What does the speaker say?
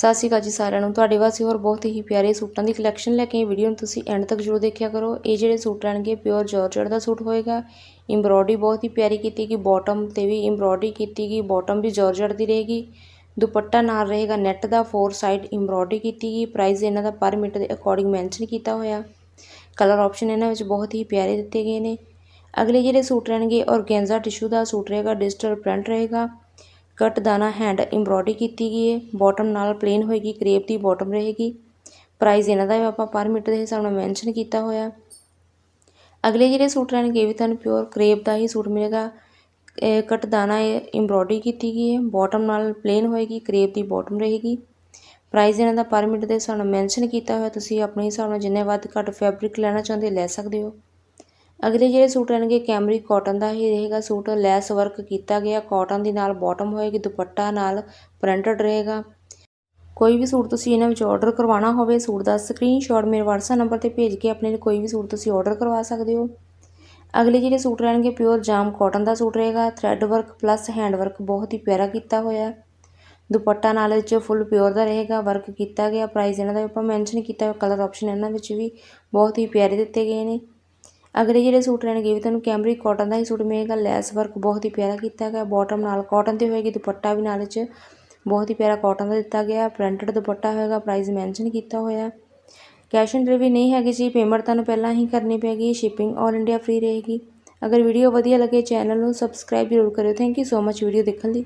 ਸਤਿ ਸ਼੍ਰੀ ਅਕਾਲ ਜੀ ਸਾਰਿਆਂ ਨੂੰ। ਤੁਹਾਡੇ ਵਾਸਤੇ ਹੋਰ ਬਹੁਤ ਹੀ ਪਿਆਰੇ ਸੂਟਾਂ ਦੀ ਕਲੈਕਸ਼ਨ ਲੈ ਕੇ ਆਈ ਵੀਡੀਓ ਨੂੰ ਤੁਸੀਂ ਐਂਡ ਤੱਕ ਜ਼ਰੂਰ ਦੇਖਿਆ ਕਰੋ। ਇਹ ਜਿਹੜੇ ਸੂਟ ਰਹਿਣਗੇ ਪਿਓਰ ਜਾਰਜਟ ਦਾ ਸੂਟ ਹੋਏਗਾ। ਐਮਬ੍ਰੋਇਡਰੀ ਬਹੁਤ ਹੀ ਪਿਆਰੀ ਕੀਤੀ ਗਈ ਬਾਟਮ ਤੇ ਵੀ ਐਮਬ੍ਰੋਇਡਰੀ ਕੀਤੀ ਗਈ ਬਾਟਮ ਵੀ ਜਾਰਜਟ ਦੀ ਰਹੇਗੀ। ਦੁਪੱਟਾ ਨਾਲ ਰਹੇਗਾ ਨੈਟ ਦਾ ਫੋਰ ਸਾਈਡ ਐਮਬ੍ਰੋਇਡਰੀ ਕੀਤੀ ਗਈ। ਪ੍ਰਾਈਸ ਇਹਨਾਂ ਦਾ ਪਰ ਮੀਟਰ ਦੇ ਅਕੋਰਡਿੰਗ ਮੈਂਸ਼ਨ ਕੀਤਾ ਹੋਇਆ। ਕਲਰ ਆਪਸ਼ਨ ਇਹਨਾਂ ਵਿੱਚ ਬਹੁਤ ਹੀ ਪਿਆਰੇ ਦਿੱਤੇ ਗਏ ਨੇ। ਅਗਲੇ ਜਿਹੜੇ ਸੂਟ ਰਹਿਣਗੇ ਔਰਗੈਂਜ਼ਾ ਟਿਸ਼ੂ ਦਾ ਸੂਟ ਰਹੇਗਾ ਡਿਜੀਟਲ ਪ੍ਰਿੰਟ ਰਹੇਗਾ। ਕਟ ਦਾਣਾ ਹੈਂਡ ਐਮਬ੍ਰੋਇਡਰੀ ਕੀਤੀ ਗਈ ਹੈ ਬਾਟਮ ਨਾਲ ਪਲੇਨ ਹੋਏਗੀ ਕਰੇਪ ਦੀ ਬਾਟਮ ਰਹੇਗੀ। ਪ੍ਰਾਈਸ ਇਹਨਾਂ ਦਾ ਵੀ ਆਪਾਂ ਪਰ ਮੀਟਰ ਦੇ ਹਿਸਾਬ ਨਾਲ ਮੈਂਸ਼ਨ ਕੀਤਾ ਹੋਇਆ। ਅਗਲੇ ਜਿਹੜੇ ਸੂਟ ਰਹਿਣਗੇ ਵੀ ਤੁਹਾਨੂੰ ਪਿਓਰ ਕਰੇਪ ਦਾ ਹੀ ਸੂਟ ਮਿਲੇਗਾ। ਕਟ ਦਾਣਾ ਐਮਬ੍ਰੋਇਡਰੀ ਕੀਤੀ ਗਈ ਹੈ ਬਾਟਮ ਨਾਲ ਪਲੇਨ ਹੋਏਗੀ ਕਰੇਪ ਦੀ ਬਾਟਮ ਰਹੇਗੀ। ਪ੍ਰਾਈਸ ਇਹਨਾਂ ਦਾ ਪਰ ਮੀਟਰ ਦੇ ਹਿਸਾਬ ਨਾਲ ਮੈਂਸ਼ਨ ਕੀਤਾ ਹੋਇਆ। ਤੁਸੀਂ ਆਪਣੇ ਹਿਸਾਬ ਨਾਲ ਜਿੰਨੇ ਵੱਧ ਘੱਟ ਫੈਬਰਿਕ ਲੈਣਾ ਚਾਹੁੰਦੇ ਲੈ ਸਕਦੇ ਹੋ। ਅਗਲੇ ਜਿਹੜੇ ਸੂਟ ਰਹਿਣਗੇ, ਕੈਮਰੀ ਕਾਟਨ ਦਾ ਹੀ ਰਹੇਗਾ ਸੂਟ। ਲੈਸ ਵਰਕ ਕੀਤਾ ਗਿਆ ਕਾਟਨ ਦੀ ਨਾਲ ਬਾਟਮ ਹੋਏਗੀ, ਦੁਪੱਟਾ ਨਾਲ ਪ੍ਰਿੰਟਡ ਰਹੇਗਾ। ਕੋਈ ਵੀ ਸੂਟ ਤੁਸੀਂ ਇਹਨਾਂ ਵਿੱਚ ਆਰਡਰ ਕਰਵਾਉਣਾ ਹੋਵੇ, ਸੂਟ ਦਾ ਸਕਰੀਨਸ਼ਾਟ ਮੇਰੇ WhatsApp ਨੰਬਰ ਤੇ ਭੇਜ ਕੇ ਆਪਣੇ ਕੋਈ ਵੀ ਸੂਟ ਤੁਸੀਂ ਆਰਡਰ ਕਰਵਾ ਸਕਦੇ ਹੋ। ਅਗਲੇ ਜਿਹੜੇ ਸੂਟ ਰਹਿਣਗੇ ਪਿਓਰ ਜਾਮ ਕਾਟਨ ਦਾ ਸੂਟ ਰਹੇਗਾ। Thread work plus hand work ਬਹੁਤ ਹੀ ਪਿਆਰਾ ਕੀਤਾ ਹੋਇਆ ਦੁਪੱਟਾ ਨਾਲ ਵਿੱਚ ਫੁੱਲ ਪਿਓਰ ਦਾ ਰਹੇਗਾ ਵਰਕ ਕੀਤਾ ਗਿਆ। ਪ੍ਰਾਈਸ ਇਹਨਾਂ ਦਾ ਆਪਾਂ ਮੈਂਸ਼ਨ ਕੀਤਾ ਹੋਇਆ ਕਲਰ ਆਪਸ਼ਨ ਇਹਨਾਂ ਵਿੱਚ ਵੀ ਬਹੁਤ ਹੀ ਪਿਆਰੇ ਦਿੱਤੇ ਗਏ ਨੇ। ਅਗਲੇ ਜਿਹੜੇ ਸੂਟ ਰਹਿਣਗੇ ਵੀ ਤੁਹਾਨੂੰ ਕੈਮਰੀ ਕਾਟਨ ਦਾ ਹੀ ਸੂਟ ਮਿਲੇਗਾ। ਲੈਸ ਵਰਕ ਬਹੁਤ ਹੀ ਪਿਆਰਾ ਕੀਤਾ ਗਿਆ। ਬਾਟਮ ਨਾਲ ਕਾਟਨ ਤੇ ਹੋਏਗੀ, ਦੁਪੱਟਾ ਵੀ ਨਾਲ 'ਚ ਬਹੁਤ ਹੀ ਪਿਆਰਾ ਕਾਟਨ ਦਾ ਦਿੱਤਾ ਗਿਆ। ਪ੍ਰਿੰਟਡ ਦੁਪੱਟਾ ਹੋਏਗਾ ਪ੍ਰਾਈਸ ਮੈਂਸ਼ਨ ਕੀਤਾ ਹੋਇਆ। ਕੈਸ਼ ਔਨ ਡਿਲੀਵਰੀ ਨਹੀਂ ਹੈਗੀ ਜੀ ਪੇਮੈਂਟ ਤੁਹਾਨੂੰ ਪਹਿਲਾਂ ਹੀ ਕਰਨੀ ਪੈਗੀ ਸ਼ਿਪਿੰਗ ਆਲ ਇੰਡੀਆ ਫ੍ਰੀ ਰਹੇਗੀ। ਅਗਰ ਵੀਡੀਓ ਵਧੀਆ ਲੱਗੇ ਚੈਨਲ ਨੂੰ ਸਬਸਕ੍ਰਾਈਬ ਜ਼ਰੂਰ ਕਰਿਓ। Thank you so much video ਦੇਖਣ ਲਈ।